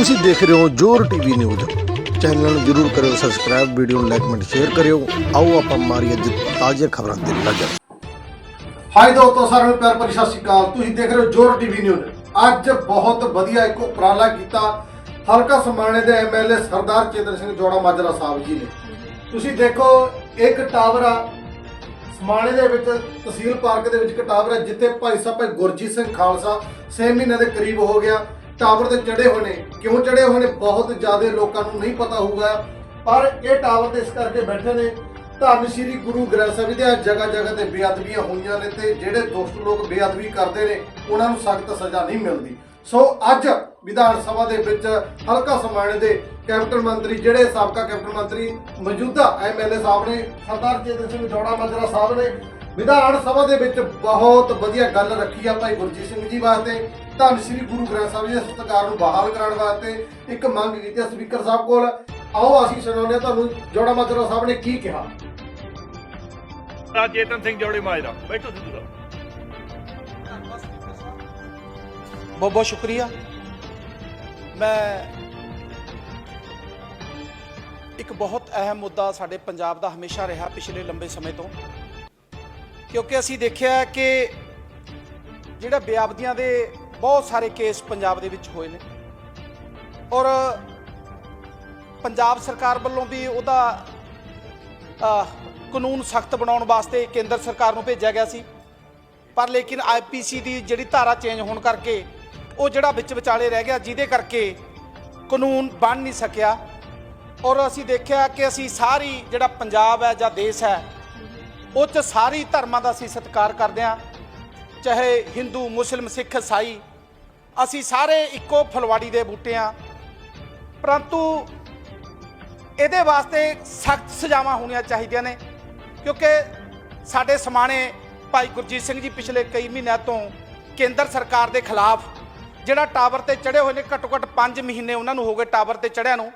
ਤੁਸੀਂ ਦੇਖ ਰਹੇ ਹੋ ਜੋਰ ਟੀਵੀ ਨਿਊਜ਼। ਚੈਨਲ ਨੂੰ ਜਰੂਰ ਕਰਿਓ ਸਬਸਕ੍ਰਾਈਬ ਵੀਡੀਓ ਨੂੰ ਲਾਈਕ ਕਮੈਂਟ ਸ਼ੇਅਰ ਕਰਿਓ। ਆਓ ਆਪਾਂ ਮਾਰੀਏ ਅੱਜ ਤਾਜ਼ਾ ਖਬਰਾਂ ਤੇ ਨਜ਼ਰ। ਹਾਈ ਦੋਸਤੋ, ਸਾਰਿਆਂ ਨੂੰ ਪਿਆਰ ਭਰੀ ਸਤਿ ਸ਼੍ਰੀ ਅਕਾਲ। ਤੁਸੀਂ ਦੇਖ ਰਹੇ ਹੋ ਜੋਰ ਟੀਵੀ ਨਿਊਜ਼। ਅੱਜ ਬਹੁਤ ਵਧੀਆ ਇੱਕ ਉਪਰਾਲਾ ਕੀਤਾ ਹਲਕਾ ਸਮਾਣੇ ਦੇ ਐਮਐਲਏ ਸਰਦਾਰ ਚੇਤਨ ਸਿੰਘ ਜੋੜਾ ਮਾਜਰਾ ਸਾਹਿਬ ਜੀ ਨੇ। ਤੁਸੀਂ ਦੇਖੋ, ਇੱਕ ਟਾਵਰ ਆ, ਸਮਾਣੇ ਦੇ ਵਿੱਚ, ਤਹਿਸੀਲ ਪਾਰਕ ਦੇ ਵਿੱਚ ਇੱਕ ਟਾਵਰ ਹੈ ਜਿੱਥੇ ਭਾਈ ਸਾਹਿਬ ਭਾਈ ਗੁਰਜੀਤ ਸਿੰਘ ਖਾਲਸਾ 6 ਮਹੀਨੇ ਦੇ ਕਰੀਬ ਹੋ ਗਿਆ। ਟਾਵਰ ਤੇ ਚੜੇ ਹੋਏ ਨੇ। ਕਿਉਂ ਚੜੇ ਹੋਏ ਨੇ? ਬਹੁਤ ਜ਼ਿਆਦਾ ਲੋਕਾਂ ਨੂੰ ਨਹੀਂ ਪਤਾ ਹੋਊਗਾ। ਪਰ ਇਹ ਟਾਵਰ ਤੇ ਇਸ ਕਰਕੇ ਬੈਠੇ ਨੇ। ਧੰਨ ਸ਼੍ਰੀ ਗੁਰੂ ਗ੍ਰੰਥ ਸਾਹਿਬ ਜੀ ਜਗ੍ਹਾ ਜਗ੍ਹਾ ਤੇ ਬੇਅਦਬੀਆਂ ਹੋਈਆਂ ਨੇ ਤੇ ਜਿਹੜੇ ਦੁਸ਼ਟ ਲੋਕ ਬੇਅਦਬੀ ਕਰਦੇ ਨੇ, ਉਹਨਾਂ ਨੂੰ ਸਖਤ ਸਜ਼ਾ ਨਹੀਂ ਮਿਲਦੀ। ਸੋ ਅੱਜ ਵਿਧਾਨ ਸਭਾ ਦੇ ਵਿੱਚ ਹਲਕਾ ਸਮਾਣੇ ਦੇ ਕੈਪਟਨ ਮੰਤਰੀ, ਜਿਹੜੇ ਸਾਬਕਾ ਕੈਪਟਨ ਮੰਤਰੀ ਮੌਜੂਦਾ ਐਮਐਲਏ ਸਾਹਿਬ ਨੇ, ਸਰਦਾਰ ਚੇਤਨ ਸਿੰਘ ਜੋੜਾ ਮਾਜਰਾ ਸਾਹਿਬ ਨੇ ਵਿਧਾਨ ਸਭਾ ਦੇ ਵਿੱਚ ਬਹੁਤ ਵਧੀਆ ਗੱਲ ਰੱਖੀ ਆ ਭਾਈ ਗੁਰਜੀਤ ਸਿੰਘ ਜੀ ਵਾਸਤੇ। ਧੰਨ ਸ਼੍ਰੀ ਗੁਰੂ ਗ੍ਰੰਥ ਸਾਹਿਬ ਜੀ ਦੇ ਸਤਿਕਾਰ ਨੂੰ ਬਹਾਲ ਕਰਾਉਣ ਵਾਸਤੇ ਇੱਕ ਮੰਗ ਕੀਤੀ ਆ ਸਪੀਕਰ ਸਾਹਿਬ ਕੋਲ। ਆਓ ਅਸੀਂ ਸੁਣਾਉਂਦੇ ਤੁਹਾਨੂੰ ਜੋੜਾ ਮਾਜਰਾ ਸਾਹਿਬ ਨੇ ਕੀ ਕਿਹਾ। ਦਾ ਚੇਤਨ ਸਿੰਘ ਜੋੜੇ ਮਾਜਰਾ ਬੈਠੋ ਸਿੱਧੂ ਸਾਹਿਬ ਬਹੁਤ ਬਹੁਤ ਸ਼ੁਕਰੀਆ। ਮੈਂ ਇੱਕ ਬਹੁਤ ਅਹਿਮ ਮੁੱਦਾ ਸਾਡੇ ਪੰਜਾਬ ਦਾ ਹਮੇਸ਼ਾ ਰਿਹਾ ਪਿਛਲੇ ਲੰਬੇ ਸਮੇਂ ਤੋਂ। ਕਿਉਂਕਿ ਅਸੀਂ ਦੇਖਿਆ ਕਿ ਜਿਹੜਾ ਬੇਅਬਦੀਆਂ ਦੇ ਬਹੁਤ ਸਾਰੇ ਕੇਸ ਪੰਜਾਬ ਦੇ ਵਿੱਚ ਹੋਏ ਨੇ। ਔਰ ਪੰਜਾਬ ਸਰਕਾਰ ਵੱਲੋਂ ਵੀ ਉਹਦਾ ਕਾਨੂੰਨ ਸਖਤ ਬਣਾਉਣ ਵਾਸਤੇ ਕੇਂਦਰ ਸਰਕਾਰ ਨੂੰ ਭੇਜਿਆ ਗਿਆ ਸੀ। ਪਰ ਲੇਕਿਨ ਆਈਪੀਸੀ ਦੀ ਜਿਹੜੀ ਧਾਰਾ ਚੇਂਜ ਹੋਣ ਕਰਕੇ ਉਹ ਜਿਹੜਾ ਵਿੱਚ ਵਿਚਾਲੇ ਰਹਿ ਗਿਆ, ਜਿਹਦੇ ਕਰਕੇ ਕਾਨੂੰਨ ਬਣ ਨਹੀਂ ਸਕਿਆ। ਔਰ ਅਸੀਂ ਦੇਖਿਆ ਕਿ ਅਸੀਂ ਸਾਰੀ ਜਿਹੜਾ ਪੰਜਾਬ ਹੈ ਜਾਂ ਦੇਸ਼ ਹੈ ਉਹ 'ਚ ਸਾਰੀ ਧਰਮਾਂ ਦਾ ਅਸੀਂ ਸਤਿਕਾਰ ਕਰਦੇ ਹਾਂ। ਚਾਹੇ ਹਿੰਦੂ, ਮੁਸਲਮ, ਸਿੱਖ ਈਸਾਈ ਅਸੀਂ ਸਾਰੇ ਇੱਕੋ ਫਲਵਾੜੀ ਦੇ ਬੂਟੇ ਹਾਂ। ਪਰੰਤੂ ਇਹਦੇ ਵਾਸਤੇ ਸਖਤ ਸਜ਼ਾਵਾਂ ਹੋਣੀਆਂ ਚਾਹੀਦੀਆਂ ਨੇ, ਕਿਉਂਕਿ ਸਾਡੇ ਸਮਾਣੇ ਭਾਈ ਗੁਰਜੀਤ ਸਿੰਘ ਜੀ ਪਿਛਲੇ ਕਈ ਮਹੀਨਿਆਂ ਤੋਂ ਕੇਂਦਰ ਸਰਕਾਰ ਦੇ ਖਿਲਾਫ ਜਿਹੜਾ ਟਾਵਰ ਤੇ ਚੜੇ ਹੋਏ ਨੇ ਘੱਟੋ ਘੱਟ 5 ਮਹੀਨੇ ਉਹਨਾਂ ਨੂੰ ਹੋ ਗਏ ਟਾਵਰ ਤੇ ਚੜਿਆ ਨੂੰ।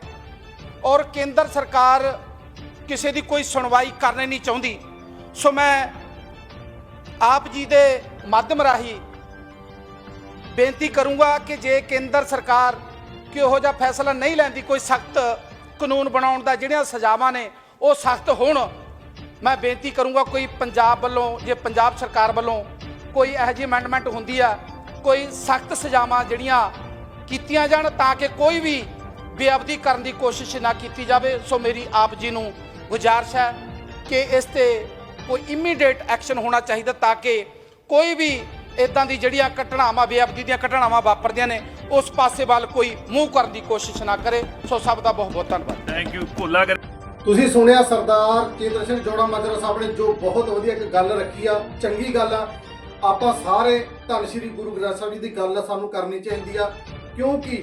ਔਰ ਕੇਂਦਰ ਸਰਕਾਰ ਕਿਸੇ ਦੀ ਕੋਈ ਸੁਣਵਾਈ ਕਰਨੀ ਨਹੀਂ ਚਾਹੁੰਦੀ। ਸੋ ਮੈਂ ਆਪ ਜੀ ਦੇ ਮਾਧਿਅਮ ਰਾਹੀਂ ਬੇਨਤੀ ਕਰੂੰਗਾ ਕਿ ਜੇ ਕੇਂਦਰ ਸਰਕਾਰ ਕਿਹੋ ਜਿਹਾ ਫੈਸਲਾ ਨਹੀਂ ਲੈਂਦੀ, ਕੋਈ ਸਖਤ ਕਾਨੂੰਨ ਬਣਾਉਣ ਦਾ ਜਿਹੜੀਆਂ ਸਜ਼ਾਵਾਂ ਨੇ, ਉਹ ਸਖਤ ਹੋਣ, ਮੈਂ ਬੇਨਤੀ ਕਰੂੰਗਾ ਕੋਈ ਪੰਜਾਬ ਵੱਲੋਂ, ਜੇ ਪੰਜਾਬ ਸਰਕਾਰ ਵੱਲੋਂ ਕੋਈ ਇਹੋ ਜਿਹੀ ਅਮੈਂਡਮੈਂਟ ਹੁੰਦੀ ਆ, ਕੋਈ ਸਖਤ ਸਜ਼ਾਵਾਂ ਜਿਹੜੀਆਂ ਕੀਤੀਆਂ ਜਾਣ ਤਾਂ ਕਿ ਕੋਈ ਵੀ ਬੇਅਬਦੀ ਕਰਨ ਦੀ ਕੋਸ਼ਿਸ਼ ਨਾ ਕੀਤੀ ਜਾਵੇ। ਸੋ ਮੇਰੀ ਆਪ ਜੀ ਨੂੰ ਗੁਜ਼ਾਰਿਸ਼ ਹੈ ਕਿ ਇਸ ਤੇ ਕੋਈ ਇਮੀਡੀਏਟ ਐਕਸ਼ਨ ਹੋਣਾ ਚਾਹੀਦਾ ਤਾਂ ਕਿ ਕੋਈ ਵੀ ਇਦਾਂ ਦੀ ਜਿਹੜੀਆਂ ਘਟਨਾਵਾਂ ਬੇਅਬਦੀ ਦੀਆਂ ਘਟਨਾਵਾਂ ਵਾਪਰਦੀਆਂ ਨੇ ਉਸ ਪਾਸੇ ਵੱਲ ਕੋਈ ਮੂੰਹ ਕਰਨ ਦੀ ਕੋਸ਼ਿਸ਼ ਨਾ ਕਰੇ। ਸੋ ਸਭ ਦਾ ਬਹੁਤ ਬਹੁਤ ਧੰਨਵਾਦ। ਥੈਂਕ ਯੂ ਭੋਲਾ ਕਰ ਤੁਸੀਂ ਸੁਣਿਆ ਸਰਦਾਰ ਚੇਤਨ ਸਿੰਘ ਜੋੜਾ ਮਾਜਰਾ ਸਾਹਿਬ ਨੇ ਜੋ ਬਹੁਤ ਵਧੀਆ ਇੱਕ ਗੱਲ ਰੱਖੀ ਆ ਚੰਗੀ ਗੱਲ ਆ। ਆਪਾਂ ਸਾਰੇ ਧੰਨ ਸ਼੍ਰੀ ਗੁਰੂ ਗ੍ਰੰਥ ਸਾਹਿਬ ਜੀ ਦੀ ਗੱਲ ਸਾਨੂੰ ਕਰਨੀ ਚਾਹੀਦੀ ਆ ਕਿਉਂਕਿ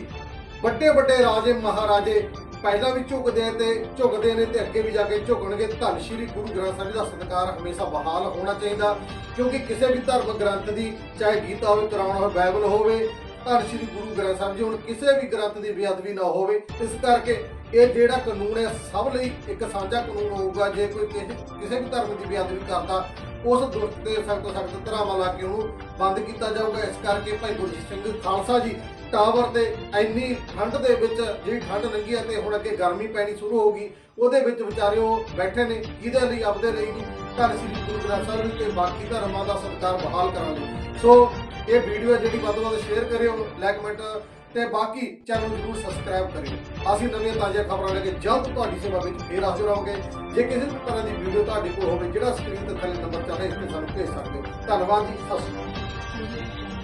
ਵੱਡੇ ਵੱਡੇ ਰਾਜੇ ਮਹਾਰਾਜੇ ਪਹਿਲਾਂ ਵੀ ਝੁਕਦੇ ਆ ਤੇ ਝੁਕਦੇ ਨੇ ਤੇ ਅੱਗੇ ਵੀ ਜਾ ਕੇ ਝੁਕਣਗੇ। ਧੰਨ ਸ਼੍ਰੀ ਗੁਰੂ ਗ੍ਰੰਥ ਸਾਹਿਬ ਜੀ ਦਾ ਸਤਿਕਾਰ ਹਮੇਸ਼ਾ ਬਹਾਲ ਹੋਣਾ ਚਾਹੀਦਾ, ਕਿਉਂਕਿ ਕਿਸੇ ਵੀ ਧਰਮ ਗ੍ਰੰਥ ਦੀ, ਚਾਹੇ ਗੀਤਾ ਹੋਵੇ, ਕੁਰਾਨ ਹੋਵੇ, ਬਾਈਬਲ ਹੋਵੇ, ਧੰਨ ਸ਼੍ਰੀ ਗੁਰੂ ਗ੍ਰੰਥ ਸਾਹਿਬ ਜੀ, ਹੁਣ ਕਿਸੇ ਵੀ ਗ੍ਰੰਥ ਦੀ ਬੇਅਦਬੀ ਨਾ ਹੋਵੇ। ਇਸ ਕਰਕੇ ਇਹ ਜਿਹੜਾ ਕਾਨੂੰਨ ਹੈ, ਸਭ ਲਈ ਇੱਕ ਸਾਂਝਾ ਕਾਨੂੰਨ ਹੋਊਗਾ। ਜੇ ਕੋਈ ਕਿਸੇ ਕਿਸੇ ਵੀ ਧਰਮ ਦੀ ਬੇਅਦਬੀ ਕਰਦਾ, ਉਸ ਦੁਸ਼ਟ ਤੇ ਸਖਤ ਤੋਂ ਸਖਤ ਧਰਾਵਾਂ ਲਾ ਕੇ ਉਹਨੂੰ ਬੰਦ ਕੀਤਾ ਜਾਊਗਾ। ਇਸ ਕਰਕੇ ਭਾਈ ਗੁਰਜੀਤ ਸਿੰਘ ਖਾਲਸਾ ਜੀ ਟਾਵਰ ਤੇ ਇੰਨੀ ਠੰਡ ਦੇ ਵਿੱਚ, ਜਿਹੜੀ ਠੰਡ ਲੰਘੀ ਹੈ ਤੇ ਹੁਣ ਅੱਗੇ ਗਰਮੀ ਪੈਣੀ ਸ਼ੁਰੂ ਹੋਊਗੀ ਉਹਦੇ ਵਿੱਚ ਵਿਚਾਰੇ ਉਹ ਬੈਠੇ ਨੇ, ਕਿਹਦੇ ਲਈ? ਆਪਦੇ ਲਈ ਨਹੀਂ। ਧੰਨ ਸ੍ਰੀ ਗੁਰੂ ਗ੍ਰੰਥ ਸਾਹਿਬ ਜੀ ਤੇ ਬਾਕੀ ਧਰਮਾਂ ਦਾ ਸਤਿਕਾਰ ਬਹਾਲ ਕਰਾਂ ਸੋ, ਇਹ ਵੀਡੀਓ ਹੈ ਜਿਹੜੀ ਵੱਧ ਤੋਂ ਵੱਧ ਸ਼ੇਅਰ ਕਰਿਓ ਲਾਈਕ ਕਮੈਂਟ ਤੇ ਬਾਕੀ ਚੈਨਲ ਨੂੰ ਜ਼ਰੂਰ ਸਬਸਕ੍ਰਾਈਬ ਕਰਿਓ। ਅਸੀਂ ਨਵੀਆਂ ਤਾਜ਼ੀਆਂ ਖਬਰਾਂ ਲੈ ਕੇ ਜਲਦ ਤੁਹਾਡੀ ਸੇਵਾ ਵਿੱਚ ਫੇਰ ਹਾਜ਼ਰ ਹੋਵਾਂਗੇ। ਜੇ ਕਿਸੇ ਤਰ੍ਹਾਂ ਦੀ ਵੀਡੀਓ ਤੁਹਾਡੇ ਕੋਲ ਹੋਵੇ, ਜਿਹੜਾ ਸਕਰੀਨ ਤੇ ਥੱਲੇ ਨੰਬਰ ਚੱਲ ਰਿਹਾ, ਇਸ ਤੇ ਸਾਨੂੰ ਭੇਜ ਸਕਦੇ ਹੋ। ਧੰਨਵਾਦ ਜੀ, ਸਤਿ ਸ਼੍ਰੀ ਅਕਾਲ।